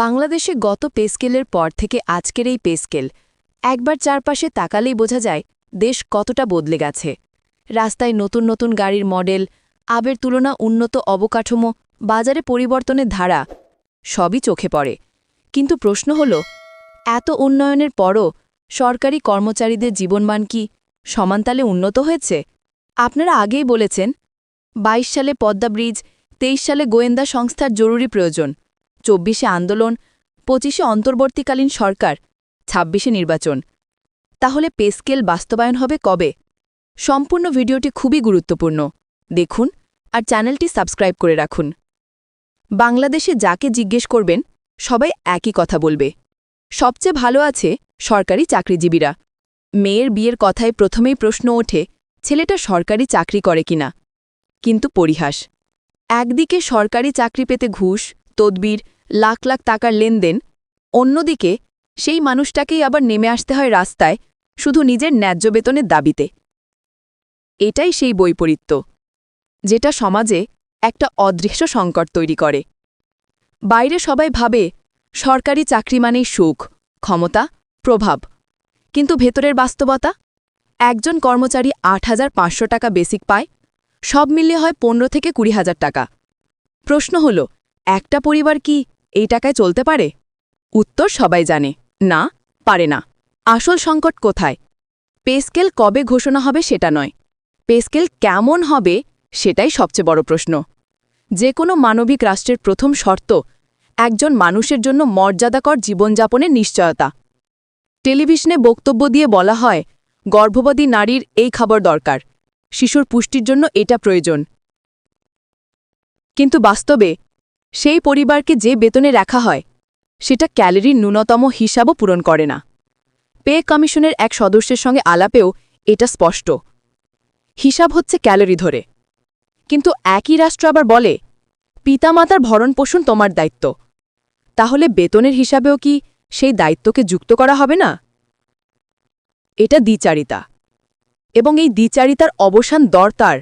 বাংলাদেশে গত পেস্কেলের পর থেকে আজকের এই পেস্কেল। একবার চারপাশে তাকালেই বোঝা যায়, দেশ কতটা বদলে গেছে। রাস্তায় নতুন নতুন গাড়ির মডেল, আবের তুলনা উন্নত অবকাঠামো, বাজারে পরিবর্তনের ধারা, সবই চোখে পড়ে। কিন্তু প্রশ্ন হল, এত উন্নয়নের পরও সরকারি কর্মচারীদের জীবনমান কি সমানতালে উন্নত হয়েছে? আপনারা আগেই বলেছেন ২২ সালে পদ্মা ব্রিজ, তেইশ সালে গোয়েন্দা সংস্থার জরুরি প্রয়োজন। চব্বিশে আন্দোলন, পঁচিশে অন্তর্বর্তীকালীন সরকার, ছাব্বিশে নির্বাচন। তাহলে পেস্কেল বাস্তবায়ন হবে কবে? সম্পূর্ণ ভিডিওটি খুবই গুরুত্বপূর্ণ। দেখুন আর চ্যানেলটি সাবস্ক্রাইব করে রাখুন। বাংলাদেশে যাকে জিজ্ঞেস করবেন, সবাই একই কথা বলবে। সবচেয়ে ভালো আছে সরকারি চাকরিজীবীরা। মেয়ের বিয়ের কথায় প্রথমেই প্রশ্ন ওঠে, ছেলেটা সরকারি চাকরি করে কিনা? কিন্তু পরিহাস। একদিকে সরকারি চাকরি পেতে ঘুষ, তদবির লাখ লাখ টাকার লেনদেন। অন্যদিকে, সেই মানুষটাকেই আবার নেমে আসতে হয় রাস্তায়, শুধু নিজের ন্যায্য বেতনের দাবিতে। এটাই সেই বৈপরীত্য, যেটা সমাজে একটা অদৃশ্য সংকট তৈরি করে। বাইরে সবাই ভাবে, সরকারি চাকরি মানেই সুখ, ক্ষমতা, প্রভাব। কিন্তু ভেতরের বাস্তবতা? একজন কর্মচারী আট হাজার পাঁচশো টাকা বেসিক পায়, সব মিলিয়ে হয় পনেরো থেকে কুড়ি হাজার টাকা। প্রশ্ন হল, একটা পরিবার কি এই টাকায় চলতে পারে? উত্তর সবাই জানে। না, পারে না। আসল সংকট কোথায়? পেস্কেল কবে ঘোষণা হবে সেটা নয়। পেস্কেল কেমন হবে সেটাই সবচেয়ে বড় প্রশ্ন। যে কোনো মানবিক রাষ্ট্রের প্রথম শর্ত, একজন মানুষের জন্য মর্যাদাকর জীবনযাপনের নিশ্চয়তা। টেলিভিশনে বক্তব্য দিয়ে বলা হয়, গর্ভবতী নারীর এই খাবার দরকার। শিশুর পুষ্টির জন্য এটা প্রয়োজন। কিন্তু বাস্তবে সেই পরিবারকে যে বেতনে রাখা হয়, সেটা ক্যালোরির ন্যূনতম হিসাবও পূরণ করে না। পে কমিশনের এক সদস্যের সঙ্গে আলাপেও এটা স্পষ্ট। হিসাব হচ্ছে ক্যালোরি ধরে। কিন্তু একই রাষ্ট্র আবার বলে, পিতামাতার ভরণপোষণ তোমার দায়িত্ব। তাহলে বেতনের হিসাবেও কি সেই দায়িত্বকে যুক্ত করা হবে না? এটা দ্বিচারিতা। এবং এই দ্বিচারিতার অবসান দরতার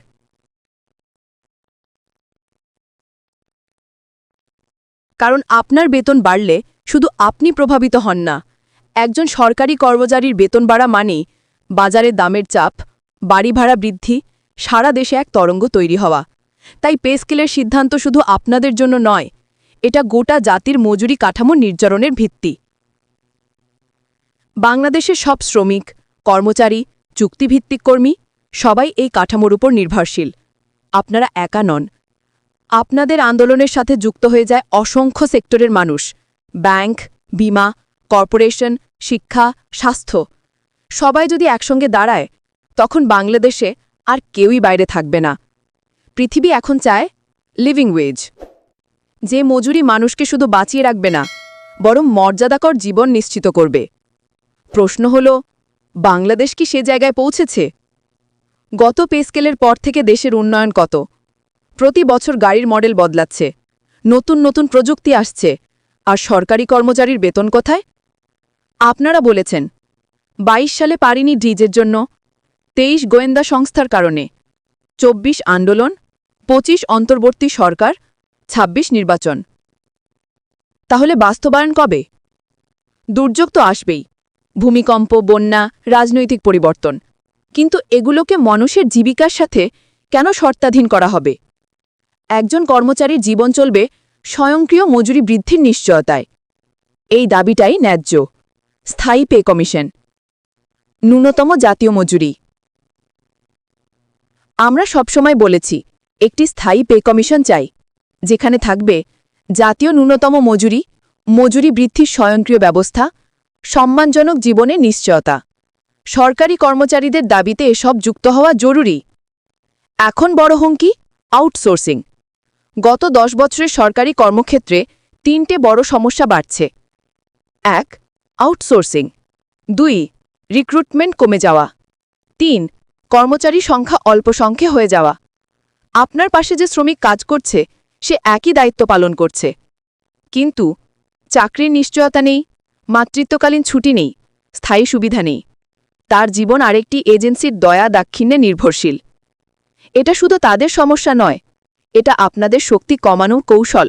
কারণ আপনার বেতন বাড়লে শুধু আপনি প্রভাবিত হন না। একজন সরকারি কর্মচারীর বেতন বাড়া মানেই বাজারে দামের চাপ, বাড়ি ভাড়া বৃদ্ধি, সারা দেশে এক তরঙ্গ তৈরি হওয়া। তাই পে স্কেলের সিদ্ধান্ত শুধু আপনাদের জন্য নয়, এটা গোটা জাতির মজুরি কাঠামো নির্জরণের ভিত্তি। বাংলাদেশের সব শ্রমিক, কর্মচারী, চুক্তিভিত্তিক কর্মী সবাই এই কাঠামোর উপর নির্ভরশীল। আপনারা একা নন আপনাদের আন্দোলনের সাথে যুক্ত হয়ে যায় অসংখ্য সেক্টরের মানুষ। ব্যাংক, বিমা, কর্পোরেশন, শিক্ষা, স্বাস্থ্য। সবাই যদি একসঙ্গে দাঁড়ায়, তখন বাংলাদেশে আর কেউই বাইরে থাকবে না। পৃথিবী এখন চায় লিভিং ওয়েজ যে মজুরি মানুষকে শুধু বাঁচিয়ে রাখবে না, বরং মর্যাদাকর জীবন নিশ্চিত করবে। প্রশ্ন হল, বাংলাদেশ কি সে জায়গায় পৌঁছেছে? গত পেস্কেলের পর থেকে দেশের উন্নয়ন কত? প্রতি বছর গাড়ির মডেল বদলাচ্ছে। নতুন নতুন প্রযুক্তি আসছে। আর সরকারি কর্মচারীর বেতন কোথায়? আপনারা বলেছেন ২২ সালে পারিনি ডিজের জন্য। তেইশ গোয়েন্দা সংস্থার কারণে। ২৪ আন্দোলন ২৫ অন্তর্বর্তী সরকার ২৬ নির্বাচন। তাহলে বাস্তবায়ন কবে? দুর্যোগ তো আসবেই। ভূমিকম্প, বন্যা, রাজনৈতিক পরিবর্তন। কিন্তু এগুলোকে মানুষের জীবিকার সাথে কেন শর্তাধীন করা হবে? একজন কর্মচারীর জীবন চলবে স্বয়ংক্রিয় মজুরি বৃদ্ধির নিশ্চয়তায়। এই দাবিটাই ন্যায্য। স্থায়ী পে কমিশন। ন্যূনতম জাতীয় মজুরি। আমরা সবসময় বলেছি, একটি স্থায়ী পে কমিশন চাই, যেখানে থাকবে জাতীয় ন্যূনতম মজুরি মজুরি বৃদ্ধির স্বয়ংক্রিয় ব্যবস্থা, সম্মানজনক জীবনের নিশ্চয়তা। সরকারি কর্মচারীদের দাবিতে এসব যুক্ত হওয়া জরুরি। এখন বড় হুমকি, আউটসোর্সিং। গত দশ বছরের সরকারি কর্মক্ষেত্রে তিনটে বড় সমস্যা বাড়ছে। এক আউটসোর্সিং দুই রিক্রুটমেন্ট কমে যাওয়া। তিন, কর্মচারী সংখ্যা অল্প সংখ্যে হয়ে যাওয়া। আপনার পাশে যে শ্রমিক কাজ করছে, সে একই দায়িত্ব পালন করছে। কিন্তু চাকরির নিশ্চয়তা নেই, মাতৃত্বকালীন ছুটি নেই, স্থায়ী সুবিধা নেই। তার জীবন আরেকটি এজেন্সির দয়া দাক্ষিণ্যে নির্ভরশীল। এটা শুধু তাদের সমস্যা নয় এটা আপনাদের শক্তি কমানোর কৌশল।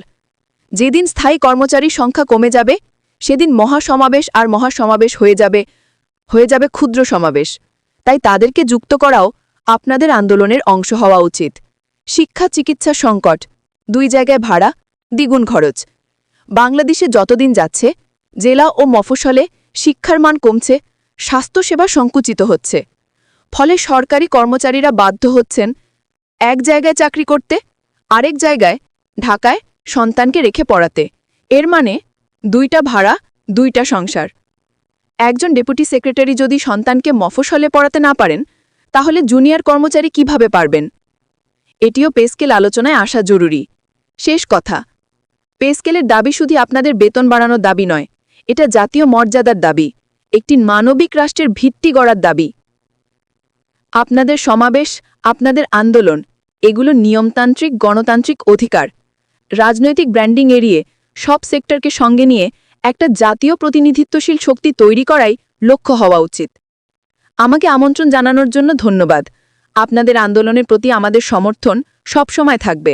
যেদিন স্থায়ী কর্মচারীর সংখ্যা কমে যাবে, সেদিন মহাসমাবেশ আর মহাসমাবেশ হয়ে যাবে হয়ে যাবে ক্ষুদ্র সমাবেশ। তাই তাদেরকে যুক্ত করাও আপনাদের আন্দোলনের অংশ হওয়া উচিত। শিক্ষা চিকিৎসা সংকট, দুই জায়গায় ভাড়া, দ্বিগুণ খরচ। বাংলাদেশে যতদিন যাচ্ছে, জেলা ও মফসলে শিক্ষার মান কমছে, স্বাস্থ্যসেবা সংকুচিত হচ্ছে। ফলে সরকারি কর্মচারীরা বাধ্য হচ্ছেন এক জায়গায় চাকরি করতে আরেক জায়গায়, ঢাকায় সন্তানকে রেখে পড়াতে। এর মানে দুইটা ভাড়া, দুইটা সংসার। একজন ডেপুটি সেক্রেটারি যদি সন্তানকে মফসলে পড়াতে না পারেন, তাহলে জুনিয়র কর্মচারী কীভাবে পারবেন? এটিও পেস্কেল আলোচনায় আসা জরুরি। শেষ কথা। পেস্কেলের দাবি শুধু আপনাদের বেতন বাড়ানোর দাবি নয়, এটা জাতীয় মর্যাদার দাবি, একটি মানবিক রাষ্ট্রের ভিত্তি গড়ার দাবি। আপনাদের সমাবেশ, আপনাদের আন্দোলন এগুলো নিয়মতান্ত্রিক, গণতান্ত্রিক অধিকার। রাজনৈতিক ব্র্যান্ডিং এড়িয়ে সব সেক্টরকে সঙ্গে নিয়ে একটা জাতীয় প্রতিনিধিত্বশীল শক্তি তৈরি করাই লক্ষ্য হওয়া উচিত। আমাকে আমন্ত্রণ জানানোর জন্য ধন্যবাদ। আপনাদের আন্দোলনের প্রতি আমাদের সমর্থন সবসময় থাকবে।